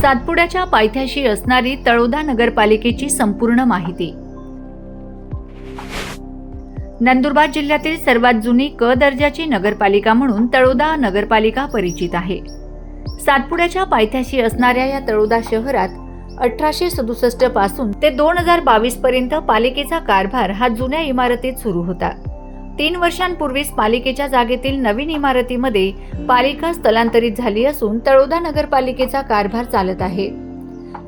सातपुड्याच्या पायथ्याशी असणारी तळोदा नगरपालिकेची संपूर्ण माहिती. नंदुरबार जिल्ह्यातील सर्वात जुनी क दर्जाची नगरपालिका म्हणून तळोदा नगरपालिका परिचित आहे. सातपुड्याच्या पायथ्याशी असणाऱ्या या तळोदा शहरात अठराशे सदुसष्टपासून ते दोन हजार बावीस पर्यंत पालिकेचा कारभार हा जुन्या इमारतीत सुरू होता. तीन वर्षांपूर्वीच पालिकेच्या जागेतील नवीन इमारतीमध्ये पालिका स्थलांतरित झाली असून तळोदा नगरपालिकेचा कारभार चालत आहे.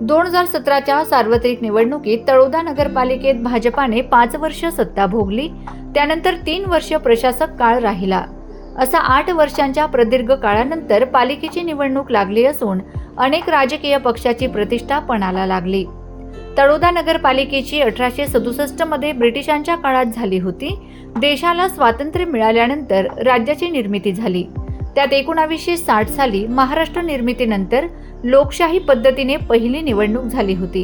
दोन हजार सतराच्या सार्वत्रिक निवडणुकीत तळोदा नगरपालिकेत भाजपाने पाच वर्ष सत्ता भोगली त्यानंतर तीन वर्ष प्रशासक काळ राहिला. असा आठ वर्षांच्या प्रदीर्घ काळानंतर पालिकेची निवडणूक लागली असून अनेक राजकीय पक्षाची प्रतिष्ठा पणाला लागली. तळोदा नगरपालिकेची अठराशे सदुसष्टमध्ये ब्रिटिशांच्या काळात झाली होती. देशाला स्वातंत्र्य मिळाल्यानंतर राज्याची निर्मिती झाली. त्यात एकोणावीसशे साठ साली महाराष्ट्र निर्मितीनंतर लोकशाही पद्धतीने पहिली निवडणूक झाली होती.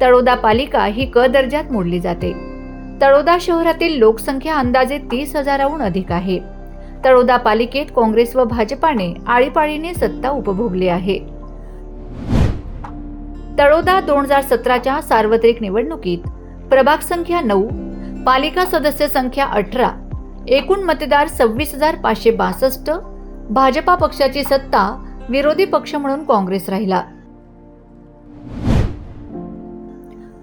तळोदा पालिका ही क दर्जात मोडली जाते. तळोदा शहरातील लोकसंख्या अंदाजे तीस हजाराहून अधिक आहे. तळोदा पालिकेत काँग्रेस व भाजपाने आळीपाळीने सत्ता उपभोगली आहे. तळोदा दोन हजार सतराच्या सार्वत्रिक निवडणुकीत प्रभाग संख्या नऊ पालिका सदस्य संख्या अठरा एकूण मतदार सव्वीस हजार पाचशे बासष्ट भाजपा पक्षाची सत्ता विरोधी पक्ष म्हणून काँग्रेस राहिला.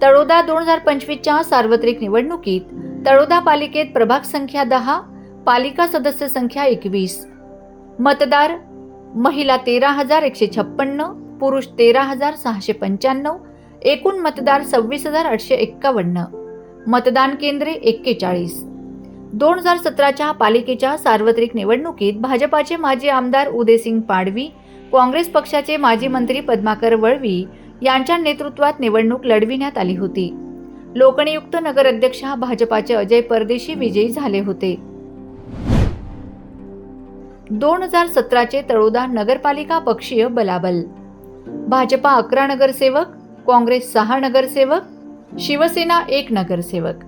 तळोदा दोन हजार पंचवीसच्या सार्वत्रिक निवडणुकीत तळोदा पालिकेत प्रभाग संख्या दहा पालिका सदस्य संख्या एकवीस मतदार महिला तेरा हजार एकशे छप्पन्न पुरुष तेरा हजार सहाशे पंच्याण्णव एकूण मतदार सव्वीस हजार आठशे एक्कावन्न. मतदान केंद्रे एक्केचाळीस. दोन हजार सतराच्या पालिकेच्या सार्वत्रिक निवडणुकीत भाजपाचे माजी आमदार उदयसिंग पाडवी काँग्रेस पक्षाचे माजी मंत्री पद्माकर वळवी यांच्या नेतृत्वात निवडणूक लढविण्यात आली होती. लोकनियुक्त नगराध्यक्ष भाजपाचे अजय परदेशी विजयी झाले होते. दोन हजार सतराचे तळोदा नगरपालिका पक्षीय बलाबल. भाजपा अकरा नगरसेवक काँग्रेस सहा नगरसेवक शिवसेना एक नगरसेवक.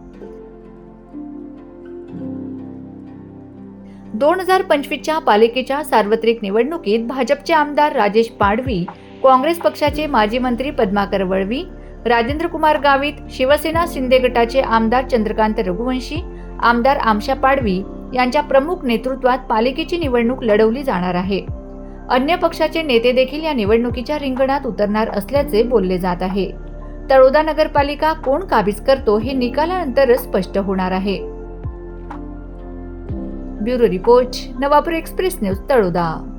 दोन हजार पंचवीसच्या पालिकेच्या सार्वत्रिक निवडणुकीत भाजपचे आमदार राजेश पाडवी काँग्रेस पक्षाचे माजी मंत्री पद्माकर वळवी राजेंद्र कुमार गावित शिवसेना शिंदे गटाचे आमदार चंद्रकांत रघुवंशी आमदार आमशा पाडवी यांच्या प्रमुख नेतृत्वात पालिकेची निवडणूक लढवली जाणार आहे. अन्य पक्षाचे नेते देखील या निवडणुकीच्या रिंगणात उतरणार असल्याचे बोलले जात आहे. तळोदा नगरपालिका कोण काबीज करतो हे निकालानंतरच स्पष्ट होणार आहे. Bureau report Navapur express news Taloda.